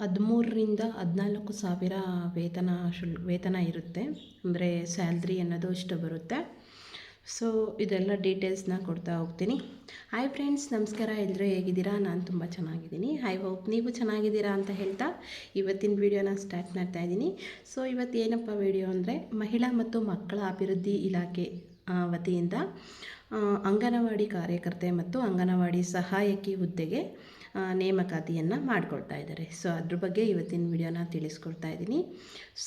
ಹದಿಮೂರರಿಂದ ಹದಿನಾಲ್ಕು ಸಾವಿರ ವೇತನ ಶುಲ್ ವೇತನ ಇರುತ್ತೆ. ಅಂದರೆ ಸ್ಯಾಲ್ರಿ ಅನ್ನೋದು ಇಷ್ಟು ಬರುತ್ತೆ. ಸೊ ಇದೆಲ್ಲ ಡೀಟೇಲ್ಸ್ನ ಕೊಡ್ತಾ ಹೋಗ್ತೀನಿ. ಹಾಯ್ ಫ್ರೆಂಡ್ಸ್ ನಮಸ್ಕಾರ. ಎಲ್ಲರೂ ಹೇಗಿದ್ದೀರಾ? ನಾನು ತುಂಬ ಚೆನ್ನಾಗಿದ್ದೀನಿ. ಐ ಹೋಪ್ ನೀವು ಚೆನ್ನಾಗಿದ್ದೀರಾ ಅಂತ ಹೇಳ್ತಾ ಇವತ್ತಿನ ವೀಡಿಯೋನ ಸ್ಟಾರ್ಟ್ ಮಾಡ್ತಾ ಇದ್ದೀನಿ. ಸೊ ಇವತ್ತು ಏನಪ್ಪ ವೀಡಿಯೋ ಅಂದರೆ ಮಹಿಳಾ ಮತ್ತು ಮಕ್ಕಳ ಅಭಿವೃದ್ಧಿ ಇಲಾಖೆ ವತಿಯಿಂದ ಅಂಗನವಾಡಿ ಕಾರ್ಯಕರ್ತೆ ಮತ್ತು ಅಂಗನವಾಡಿ ಸಹಾಯಕಿ ಹುದ್ದೆಗೆ ನೇಮಕಾತಿಯನ್ನು ಮಾಡ್ಕೊಳ್ತಾ ಇದ್ದಾರೆ. ಸೊ ಅದ್ರ ಬಗ್ಗೆ ಇವತ್ತಿನ ವಿಡಿಯೋನ ತಿಳಿಸ್ಕೊಡ್ತಾ ಇದ್ದೀನಿ.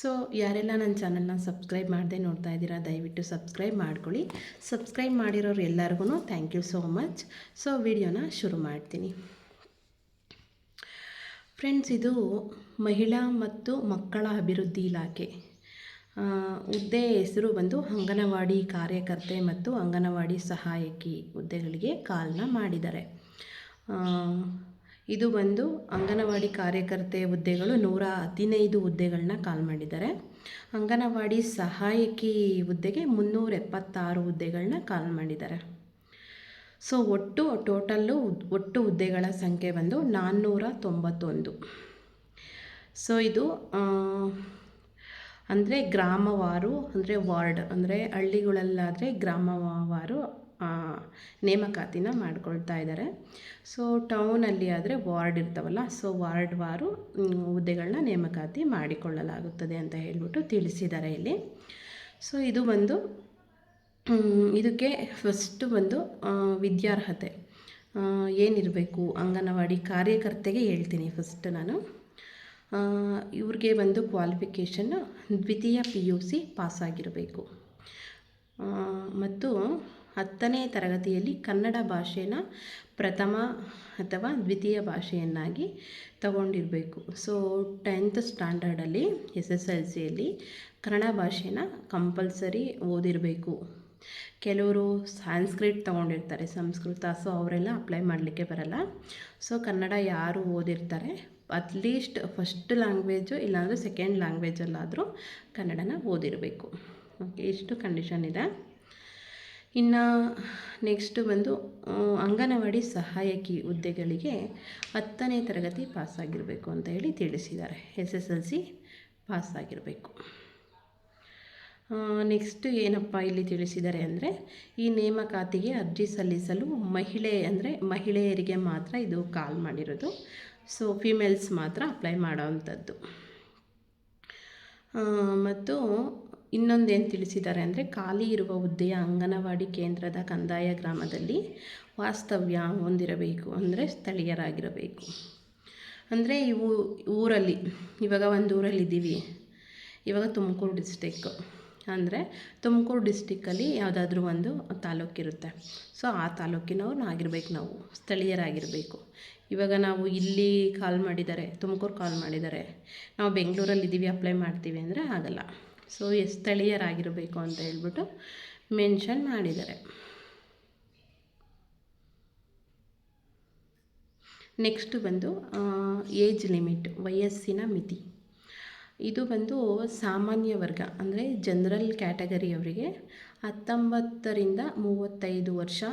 ಸೊ ಯಾರೆಲ್ಲ ನನ್ನ ಚಾನಲ್ನ ಸಬ್ಸ್ಕ್ರೈಬ್ ಮಾಡದೆ ನೋಡ್ತಾ ಇದ್ದೀರಾ, ದಯವಿಟ್ಟು ಸಬ್ಸ್ಕ್ರೈಬ್ ಮಾಡ್ಕೊಳ್ಳಿ. ಸಬ್ಸ್ಕ್ರೈಬ್ ಮಾಡಿರೋರು ಎಲ್ಲರಿಗೂ thank you so much so ವಿಡಿಯೋನ ಶುರು ಮಾಡ್ತೀನಿ. ಫ್ರೆಂಡ್ಸ್ ಇದು ಮಹಿಳಾ ಮತ್ತು ಮಕ್ಕಳ ಅಭಿವೃದ್ಧಿ ಇಲಾಖೆ. ಹುದ್ದೆ ಹೆಸರು ಬಂದು ಅಂಗನವಾಡಿ ಕಾರ್ಯಕರ್ತೆ ಮತ್ತು ಅಂಗನವಾಡಿ ಸಹಾಯಕಿ ಹುದ್ದೆಗಳಿಗೆ ಕಾಲನ್ನ ಮಾಡಿದ್ದಾರೆ. ಇದು ಬಂದು ಅಂಗನವಾಡಿ ಕಾರ್ಯಕರ್ತೆ ಹುದ್ದೆಗಳು ನೂರ ಹದಿನೈದು ಹುದ್ದೆಗಳನ್ನ ಕಾಲ್ ಮಾಡಿದ್ದಾರೆ. ಅಂಗನವಾಡಿ ಸಹಾಯಕಿ ಹುದ್ದೆಗೆ ಮುನ್ನೂರ ಎಪ್ಪತ್ತಾರು ಹುದ್ದೆಗಳನ್ನ ಕಾಲ್ ಮಾಡಿದ್ದಾರೆ. ಸೊ, ಒಟ್ಟು ಟೋಟಲ್ಲು ಒಟ್ಟು ಹುದ್ದೆಗಳ ಸಂಖ್ಯೆ ಬಂದು ನಾನ್ನೂರ ತೊಂಬತ್ತೊಂದು. ಸೊ, ಇದು ಅಂದರೆ ಗ್ರಾಮವಾರು, ಅಂದರೆ ವಾರ್ಡ್, ಅಂದರೆ ಹಳ್ಳಿಗಳಲ್ಲಾದರೆ ಗ್ರಾಮವಾರು ನೇಮಕಾತಿನ ಮಾಡ್ಕೊಳ್ತಾ ಇದ್ದಾರೆ ಸೊ ಟೌನಲ್ಲಿ ಆದರೆ ವಾರ್ಡ್ ಇರ್ತಾವಲ್ಲ ಸೊ ವಾರ್ಡ್ ವಾರು ಹುದ್ದೆಗಳನ್ನ ನೇಮಕಾತಿ ಮಾಡಿಕೊಳ್ಳಲಾಗುತ್ತದೆ ಅಂತ ಹೇಳಿಬಿಟ್ಟು ತಿಳಿಸಿದ್ದಾರೆ ಇಲ್ಲಿ. ಸೊ ಇದು ಬಂದು ಇದಕ್ಕೆ ಫಸ್ಟು ಬಂದು ವಿದ್ಯಾರ್ಹತೆ. ಏನಿರಬೇಕು? ಅಂಗನವಾಡಿ ಕಾರ್ಯಕರ್ತೆಗೆ ಹೇಳ್ತೀನಿ ಫಸ್ಟ್ ನಾನು. ಇವ್ರಿಗೆ ಒಂದು ಕ್ವಾಲಿಫಿಕೇಷನ್ ದ್ವಿತೀಯ ಪಿ ಯು ಸಿ ಪಾಸಾಗಿರಬೇಕು ಮತ್ತು ಹತ್ತನೇ ತರಗತಿಯಲ್ಲಿ ಕನ್ನಡ ಭಾಷೆನ ಪ್ರಥಮ ಅಥವಾ ದ್ವಿತೀಯ ಭಾಷೆಯನ್ನಾಗಿ ತಗೊಂಡಿರಬೇಕು. ಸೊ ಟೆಂತ್ ಸ್ಟ್ಯಾಂಡರ್ಡಲ್ಲಿ ಎಸ್ ಎಸ್ ಎಲ್ ಸಿಯಲ್ಲಿ ಕನ್ನಡ ಭಾಷೆನ ಕಂಪಲ್ಸರಿ ಓದಿರಬೇಕು. ಕೆಲವರು ಸಾಂಸ್ಕ್ರಿಟ್ ತೊಗೊಂಡಿರ್ತಾರೆ, ಸಂಸ್ಕೃತ ಸೊ ಅವರೆಲ್ಲ ಅಪ್ಲೈ ಮಾಡಲಿಕ್ಕೆ ಬರಲ್ಲ. ಸೊ ಕನ್ನಡ ಯಾರು ಓದಿರ್ತಾರೆ ಅಟ್ಲೀಸ್ಟ್ ಫಸ್ಟ್ ಲ್ಯಾಂಗ್ವೇಜು ಇಲ್ಲಾಂದರೆ ಸೆಕೆಂಡ್ ಲ್ಯಾಂಗ್ವೇಜಲ್ಲಾದರೂ ಕನ್ನಡನ ಓದಿರಬೇಕು. ಓಕೆ ಇಷ್ಟು ಕಂಡೀಷನ್ ಇದೆ. ಇನ್ನು ನೆಕ್ಸ್ಟು ಬಂದು ಅಂಗನವಾಡಿ ಸಹಾಯಕಿ ಹುದ್ದೆಗಳಿಗೆ ಹತ್ತನೇ ತರಗತಿ ಪಾಸಾಗಿರಬೇಕು ಅಂತ ಹೇಳಿ ತಿಳಿಸಿದ್ದಾರೆ. ಎಸ್ ಎಸ್ ಎಲ್ ಸಿ ಪಾಸಾಗಿರಬೇಕು. ನೆಕ್ಸ್ಟ್ ಏನಪ್ಪ ಇಲ್ಲಿ ತಿಳಿಸಿದ್ದಾರೆ ಅಂದರೆ, ಈ ನೇಮಕಾತಿಗೆ ಅರ್ಜಿ ಸಲ್ಲಿಸಲು ಮಹಿಳೆ ಅಂದರೆ ಮಹಿಳೆಯರಿಗೆ ಮಾತ್ರ ಇದು ಕಾಲ್ ಮಾಡಿರೋದು. ಸೊ ಫಿಮೇಲ್ಸ್ ಮಾತ್ರ ಅಪ್ಲೈ ಮಾಡೋವಂಥದ್ದು ಮತ್ತು ಇನ್ನೊಂದೇನು ತಿಳಿಸಿದ್ದಾರೆ ಅಂದರೆ, ಖಾಲಿ ಇರುವ ಹುದ್ದೆಯ ಅಂಗನವಾಡಿ ಕೇಂದ್ರದ ಕಂದಾಯ ಗ್ರಾಮದಲ್ಲಿ ವಾಸ್ತವ್ಯ ಹೊಂದಿರಬೇಕು ಅಂದರೆ ಸ್ಥಳೀಯರಾಗಿರಬೇಕು. ಅಂದರೆ ಇವು ಊರಲ್ಲಿ, ಇವಾಗ ಒಂದು ಊರಲ್ಲಿ ಇದ್ದೀವಿ ಇವಾಗ ತುಮಕೂರು ಡಿಸ್ಟಿಕ್ಕು ಅಂದರೆ ತುಮಕೂರು ಡಿಸ್ಟಿಕ್ಕಲ್ಲಿ ಯಾವುದಾದ್ರೂ ಒಂದು ತಾಲೂಕಿರುತ್ತೆ ಸೊ ಆ ತಾಲೂಕಿನವ್ರು ಆಗಿರ್ಬೇಕು ನಾವು, ಸ್ಥಳೀಯರಾಗಿರಬೇಕು. ಇವಾಗ ನಾವು ಇಲ್ಲಿ ಕಾಲ್ ಮಾಡಿದ್ದಾರೆ ತುಮಕೂರು ಕಾಲ್ ಮಾಡಿದ್ದಾರೆ ನಾವು ಬೆಂಗಳೂರಲ್ಲಿ ಇದ್ದೀವಿ ಅಪ್ಲೈ ಮಾಡ್ತೀವಿ ಅಂದರೆ ಆಗಲ್ಲ. ಸೊ ಎಸ್ ಸ್ಥಳೀಯರಾಗಿರಬೇಕು ಅಂತ ಹೇಳ್ಬಿಟ್ಟು ಮೆನ್ಷನ್ ಮಾಡಿದ್ದಾರೆ. ನೆಕ್ಸ್ಟ್ ಬಂದು ಏಜ್ ಲಿಮಿಟ್ ವಯಸ್ಸಿನ ಮಿತಿ. ಇದು ಬಂದು ಸಾಮಾನ್ಯ ವರ್ಗ, ಅಂದರೆ ಜನರಲ್ ಕ್ಯಾಟಗರಿಯವರಿಗೆ ಹತ್ತೊಂಬತ್ತರಿಂದ ಮೂವತ್ತೈದು ವರ್ಷ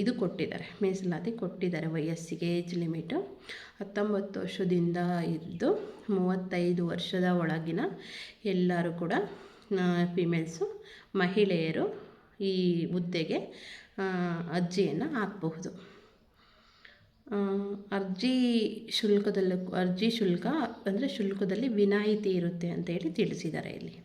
ಇದು ಕೊಟ್ಟಿದ್ದಾರೆ, ಮೀಸಲಾತಿ ಕೊಟ್ಟಿದ್ದಾರೆ ವಯಸ್ಸಿಗೆ ಏಜ್ ಲಿಮಿಟು. ಹತ್ತೊಂಬತ್ತು ವರ್ಷದಿಂದ ಇದ್ದು ಮೂವತ್ತೈದು ವರ್ಷದ ಒಳಗಿನ ಎಲ್ಲರೂ ಕೂಡ ಫಿಮೇಲ್ಸು ಮಹಿಳೆಯರು ಈ ಹುದ್ದೆಗೆ ಅರ್ಜಿಯನ್ನು ಹಾಕಬಹುದು. ಅರ್ಜಿ ಶುಲ್ಕದಲ್ಲೂ, ಅರ್ಜಿ ಶುಲ್ಕ ಅಂದರೆ ಶುಲ್ಕದಲ್ಲಿ ವಿನಾಯಿತಿ ಇರುತ್ತೆ ಅಂತ ಹೇಳಿ ತಿಳಿಸಿದ್ದಾರೆ ಇಲ್ಲಿ.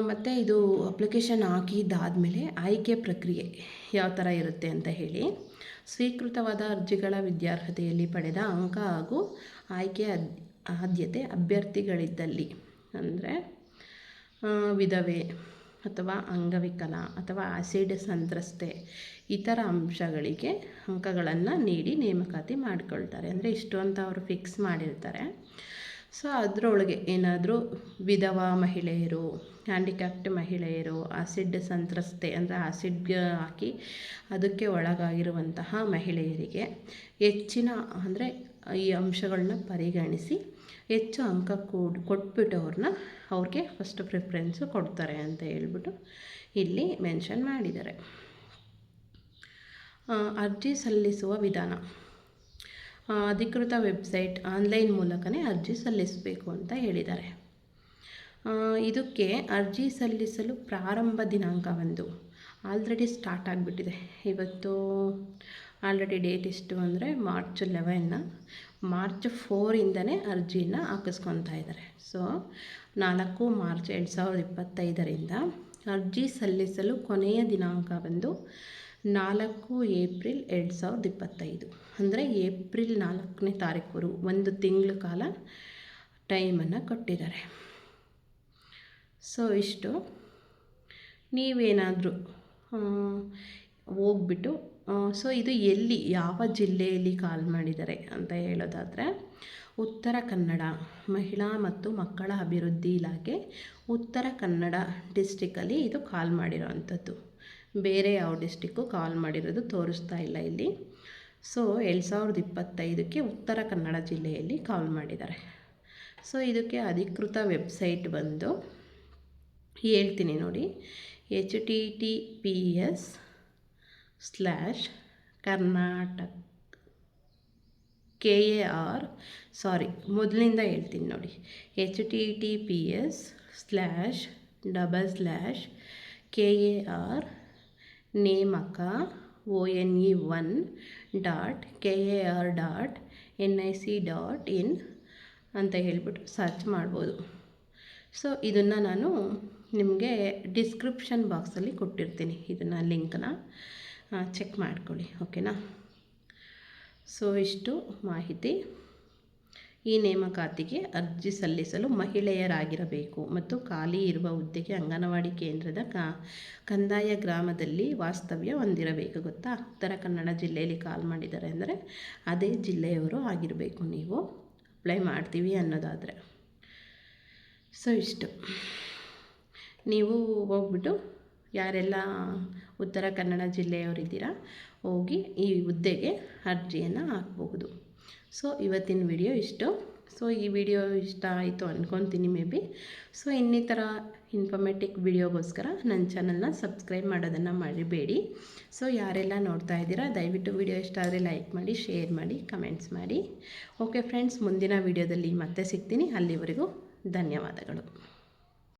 ಮತ್ತು ಇದು ಅಪ್ಲಿಕೇಶನ್ ಹಾಕಿದ್ದಾದಮೇಲೆ ಆಯ್ಕೆ ಪ್ರಕ್ರಿಯೆ ಯಾವ ಥರ ಇರುತ್ತೆ ಅಂತ ಹೇಳಿ. ಸ್ವೀಕೃತವಾದ ಅರ್ಜಿಗಳ ವಿದ್ಯಾರ್ಹತೆಯಲ್ಲಿ ಪಡೆದ ಅಂಕ ಹಾಗೂ ಆಯ್ಕೆ ಆದ್- ಆದ್ಯತೆ ಅಭ್ಯರ್ಥಿಗಳಿದ್ದಲ್ಲಿ ಅಂದರೆ ವಿಧವೆ ಅಥವಾ ಅಂಗವಿಕಲ ಅಥವಾ ಆಸಿಡ್ ಸಂತ್ರಸ್ತೆ ಇತರ ಅಂಶಗಳಿಗೆ ಅಂಕಗಳನ್ನು ನೀಡಿ ನೇಮಕಾತಿ ಮಾಡಿಕೊಳ್ತಾರೆ. ಅಂದರೆ ಇಷ್ಟು ಅಂತ ಅವರು ಫಿಕ್ಸ್ ಮಾಡಿರ್ತಾರೆ. ಸೊ ಅದರೊಳಗೆ ಏನಾದರೂ ವಿಧವಾ ಮಹಿಳೆಯರು ಹ್ಯಾಂಡಿಕ್ಯಾಪ್ಟ್ ಮಹಿಳೆಯರು ಆಸಿಡ್ ಸಂತ್ರಸ್ತೆ ಅಂದರೆ ಆಸಿಡ್ ಹಾಕಿ ಅದಕ್ಕೆ ಒಳಗಾಗಿರುವಂತಹ ಮಹಿಳೆಯರಿಗೆ ಹೆಚ್ಚಿನ ಅಂದರೆ ಈ ಅಂಶಗಳನ್ನ ಪರಿಗಣಿಸಿ ಹೆಚ್ಚು ಅಂಕ ಕೊಡ್ ಕೊಟ್ಬಿಟ್ಟು ಅವ್ರನ್ನ ಅವ್ರಿಗೆ ಫಸ್ಟ್ ಪ್ರಿಫರೆನ್ಸು ಕೊಡ್ತಾರೆ ಅಂತ ಹೇಳ್ಬಿಟ್ಟು ಇಲ್ಲಿ ಮೆನ್ಷನ್ ಮಾಡಿದ್ದಾರೆ. ಅರ್ಜಿ ಸಲ್ಲಿಸುವ ವಿಧಾನ. ಅಧಿಕೃತ ವೆಬ್ಸೈಟ್ ಆನ್ಲೈನ್ ಮೂಲಕನೇ ಅರ್ಜಿ ಸಲ್ಲಿಸಬೇಕು ಅಂತ ಹೇಳಿದ್ದಾರೆ. ಇದಕ್ಕೆ ಅರ್ಜಿ ಸಲ್ಲಿಸಲು ಪ್ರಾರಂಭ ದಿನಾಂಕ ಒಂದು ಆಲ್ರೆಡಿ ಸ್ಟಾರ್ಟ್ ಆಗಿಬಿಟ್ಟಿದೆ. ಇವತ್ತು ಆಲ್ರೆಡಿ ಡೇಟ್ ಇಷ್ಟು ಅಂದರೆ ಮಾರ್ಚ್ ಲೆವೆನ್ನ ಮಾರ್ಚ್ ಫೋರಿಂದನೇ ಅರ್ಜಿನ ಹಾಕಿಸ್ಕೊತಾ ಇದ್ದಾರೆ ಸೊ ನಾಲ್ಕು ಮಾರ್ಚ್ ಎರಡು ಸಾವಿರದ ಇಪ್ಪತ್ತೈದರಿಂದ ಅರ್ಜಿ ಸಲ್ಲಿಸಲು ಕೊನೆಯ ದಿನಾಂಕ ಬಂದು ನಾಲ್ಕು ಏಪ್ರಿಲ್ ಎರಡು ಸಾವಿರದ ಇಪ್ಪತ್ತೈದು. ಅಂದರೆ ಏಪ್ರಿಲ್ ನಾಲ್ಕನೇ ತಾರೀಕು ಒಂದು ತಿಂಗಳ ಕಾಲ ಟೈಮನ್ನು ಕೊಟ್ಟಿದ್ದಾರೆ. ಸೊ ಇಷ್ಟು. ನೀವೇನಾದರೂ ಹೋಗ್ಬಿಟ್ಟು ಸೊ ಇದು ಎಲ್ಲಿ, ಯಾವ ಜಿಲ್ಲೆಯಲ್ಲಿ ಕಾಲ್ ಮಾಡಿದ್ದಾರೆ ಅಂತ ಹೇಳೋದಾದರೆ, ಉತ್ತರ ಕನ್ನಡ ಮಹಿಳಾ ಮತ್ತು ಮಕ್ಕಳ ಅಭಿವೃದ್ಧಿ ಇಲಾಖೆ ಉತ್ತರ ಕನ್ನಡ ಡಿಸ್ಟಿಕಲ್ಲಿ ಇದು ಕಾಲ್ ಮಾಡಿರೋ ಬೇರೆ ಯಾವ ಡಿಸ್ಟಿಕ್ಕು ಕಾಲ್ ಮಾಡಿರೋದು ತೋರಿಸ್ತಾ ಇಲ್ಲ ಇಲ್ಲಿ. ಸೊ ಎರಡು ಸಾವಿರದ ಇಪ್ಪತ್ತೈದಕ್ಕೆ ಉತ್ತರ ಕನ್ನಡ ಜಿಲ್ಲೆಯಲ್ಲಿ ಕಾಲ್ ಮಾಡಿದ್ದಾರೆ. ಸೊ ಇದಕ್ಕೆ ಅಧಿಕೃತ ವೆಬ್ಸೈಟ್ ಬಂದು ಹೇಳ್ತೀನಿ ನೋಡಿ. H T T P S slash Karnataka K A R sorry ಮೊದಲಿಂದ ಹೇಳ್ತೀನಿ ನೋಡಿ. H T T P S slash double slash K A R ನೇಮಕ O N E one dot K A R dot N I C dot in ಅಂತ ಹೇಳ್ಬಿಟ್ಟು search ಮಾಡ್ಬೋದು. So ಇದನ್ನು ನಾನು ನಿಮಗೆ ಡಿಸ್ಕ್ರಿಪ್ಷನ್ ಬಾಕ್ಸಲ್ಲಿ ಕೊಟ್ಟಿರ್ತೀನಿ ಇದನ್ನು ಲಿಂಕ್ನ ಚೆಕ್ ಮಾಡ್ಕೊಳ್ಳಿ ಓಕೆನಾ ಸೊ ಇಷ್ಟು ಮಾಹಿತಿ. ಈ ನೇಮಕಾತಿಗೆ ಅರ್ಜಿ ಸಲ್ಲಿಸಲು ಮಹಿಳೆಯರಾಗಿರಬೇಕು ಮತ್ತು ಖಾಲಿ ಇರುವ ಹುದ್ದೆಗೆ ಅಂಗನವಾಡಿ ಕೇಂದ್ರದ ಕಂದಾಯ ಗ್ರಾಮದಲ್ಲಿ ವಾಸ್ತವ್ಯ ಹೊಂದಿರಬೇಕು, ಗೊತ್ತಾ? ಉತ್ತರ ಕನ್ನಡ ಜಿಲ್ಲೆಯಲ್ಲಿ ಕಾಲ್ ಮಾಡಿದ್ದಾರೆ ಅಂದರೆ ಅದೇ ಜಿಲ್ಲೆಯವರು ಆಗಿರಬೇಕು ನೀವು. ಅಪ್ಲೈ ಮಾಡ್ತೀವಿ ಅನ್ನೋದಾದರೆ. ಸೊ ಇಷ್ಟು. ನೀವು ಹೋಗ್ಬಿಟ್ಟು ಯಾರೆಲ್ಲ ಉತ್ತರ ಕನ್ನಡ ಜಿಲ್ಲೆಯವರಿದ್ದೀರಾ, ಹೋಗಿ ಈ ಹುದ್ದೆಗೆ ಅರ್ಜಿಯನ್ನು ಹಾಕ್ಬಹುದು. ಸೊ ಇವತ್ತಿನ ವಿಡಿಯೋ ಇಷ್ಟು. ಸೊ ಈ ವಿಡಿಯೋ ಇಷ್ಟ ಆಯಿತು ಅಂದ್ಕೊತೀನಿ ಮೇ ಬಿ. ಸೊ ಇನ್ನಿತರ ಇನ್ಫಾರ್ಮೇಟಿಕ್ ವಿಡಿಯೋಗೋಸ್ಕರ ನನ್ನ ಚಾನಲ್ನ ಸಬ್ಸ್ಕ್ರೈಬ್ ಮಾಡೋದನ್ನು ಮಾಡಿಬೇಡಿ ಸೊ ಯಾರೆಲ್ಲ ನೋಡ್ತಾ ಇದ್ದೀರಾ, ದಯವಿಟ್ಟು ವಿಡಿಯೋ ಇಷ್ಟ ಆದರೆ ಲೈಕ್ ಮಾಡಿ ಶೇರ್ ಮಾಡಿ ಕಮೆಂಟ್ಸ್ ಮಾಡಿ. ಓಕೆ ಫ್ರೆಂಡ್ಸ್ ಮುಂದಿನ ವಿಡಿಯೋದಲ್ಲಿ ಮತ್ತೆ ಸಿಗ್ತೀನಿ. ಅಲ್ಲಿವರೆಗೂ ಧನ್ಯವಾದಗಳು.